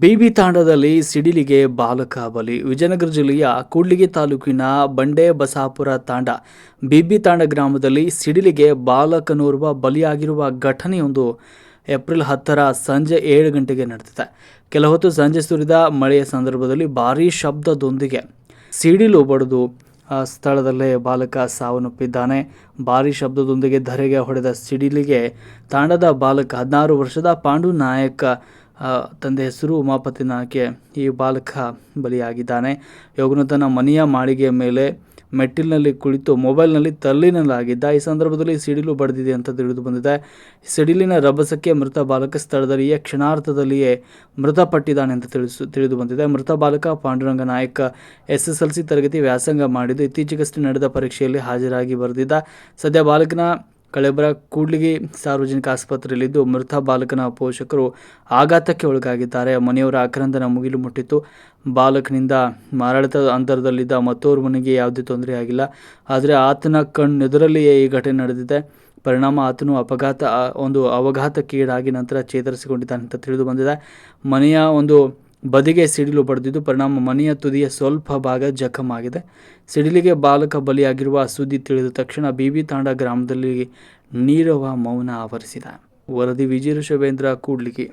ಬಿಬಿ ತಾಂಡದಲ್ಲಿ ಸಿಡಿಲಿಗೆ ಬಾಲಕ ಬಲಿ. ವಿಜಯನಗರ ಜಿಲ್ಲೆಯ ಕೂಡ್ಲಿಗಿ ತಾಲೂಕಿನ ಬಂಡೆ ಬಸಾಪುರ ತಾಂಡ ಬಿಬಿ ತಾಂಡ ಗ್ರಾಮದಲ್ಲಿ ಸಿಡಿಲಿಗೆ ಬಾಲಕನೋರ್ವ ಬಲಿಯಾಗಿರುವ ಘಟನೆಯೊಂದು ಏಪ್ರಿಲ್ ಹತ್ತರ ಸಂಜೆ ಏಳು ಗಂಟೆಗೆ ನಡೆದಿದೆ. ಕೆಲ ಹೊತ್ತು ಸಂಜೆ ಸುರಿದ ಮಳೆಯ ಸಂದರ್ಭದಲ್ಲಿ ಭಾರೀ ಶಬ್ದದೊಂದಿಗೆ ಸಿಡಿಲು ಬಡಿದು, ಆ, ಸ್ಥಳದಲ್ಲೇ ಬಾಲಕ ಸಾವನ್ನಪ್ಪಿದ್ದಾನೆ. ಭಾರೀ ಶಬ್ದದೊಂದಿಗೆ ಧರೆಗೆ ಹೊಡೆದ ಸಿಡಿಲಿಗೆ ತಾಂಡದ ಬಾಲಕ ಹದಿನಾರು ವರ್ಷದ ಪಾಂಡು ನಾಯಕ್ ತಂದೆ ಹೆಸರು ಉಮಾಪತಿನ ಆಕೆ ಈ ಬಾಲಕ ಬಲಿಯಾಗಿದ್ದಾನೆ. ಯೋಗನು ತನ್ನ ಮನೆಯ ಮಾಳಿಗೆಯ ಮೇಲೆ ಮೆಟ್ಟಿಲಿನಲ್ಲಿ ಕುಳಿತು ಮೊಬೈಲ್ನಲ್ಲಿ ತಲ್ಲಿನಲ್ಲಾಗಿದ್ದ ಈ ಸಂದರ್ಭದಲ್ಲಿ ಸಿಡಿಲು ಬಡಿದಿದೆ ಅಂತ ತಿಳಿದು ಬಂದಿದೆ. ಸಿಡಿಲಿನ ರಭಸಕ್ಕೆ ಮೃತ ಬಾಲಕ ಸ್ಥಳದಲ್ಲಿಯೇ ಕ್ಷಣಾರ್ಥದಲ್ಲಿಯೇ ಮೃತಪಟ್ಟಿದ್ದಾನೆ ಅಂತ ತಿಳಿಸು, ತಿಳಿದು ಬಂದಿದೆ. ಮೃತ ಬಾಲಕ Panduranga Nayak S S L C ತರಗತಿ ವ್ಯಾಸಂಗ ಮಾಡಿದ್ದು ಇತ್ತೀಚೆಗಷ್ಟೇ ನಡೆದ ಪರೀಕ್ಷೆಯಲ್ಲಿ ಹಾಜರಾಗಿ ಬರೆದಿದ್ದ. ಸದ್ಯ ಬಾಲಕನ ಕಳೆಬರ ಕೂಡ್ಲಿಗಿ ಸಾರ್ವಜನಿಕ ಆಸ್ಪತ್ರೆಯಲ್ಲಿದ್ದು ಮೃತ ಬಾಲಕನ ಪೋಷಕರು ಆಘಾತಕ್ಕೆ ಒಳಗಾಗಿದ್ದಾರೆ. ಮನೆಯವರ ಆಕ್ರಂದನ ಮುಗಿಲು ಮುಟ್ಟಿತ್ತು. ಬಾಲಕನಿಂದ ಮಾರಾಟ ಅಂತರದಲ್ಲಿದ್ದ ಮತ್ತೋರ್ ಮನೆಗೆ ಯಾವುದೇ ತೊಂದರೆ ಆಗಿಲ್ಲ. ಆದರೆ ಆತನ ಕಣ್ಣೆದುರಲ್ಲಿಯೇ ಈ ಘಟನೆ ನಡೆದಿದೆ. ಪರಿಣಾಮ ಆತನು ಅಪಘಾತ ಒಂದು ಅವಘಾತಕ್ಕೀಡಾಗಿ ನಂತರ ಚೇತರಿಸಿಕೊಂಡಿದ್ದಾನೆ ಅಂತ ತಿಳಿದು ಬಂದಿದೆ. ಮನೆಯ ಒಂದು ಬದಿಗೆ ಸಿಡಿಲು ಬಡಿದಿದ್ದು ಪರಿಣಾಮ ಮನೆಯ ತುದಿಯ ಸ್ವಲ್ಪ ಭಾಗ ಜಖಮ್ ಆಗಿದೆ ಸಿಡಿಲಿಗೆ ಬಾಲಕ ಬಲಿಯಾಗಿರುವ ಸುದ್ದಿ ತಿಳಿದ ತಕ್ಷಣ ಬಿಬಿ ತಾಂಡ ಗ್ರಾಮದಲ್ಲಿ ನೀರವ ಮೌನ ಆವರಿಸಿದ. ವರದಿ ವಿಜಯ ಶುಭೇಂದ್ರ ಕೂಡ್ಲಿಗಿ.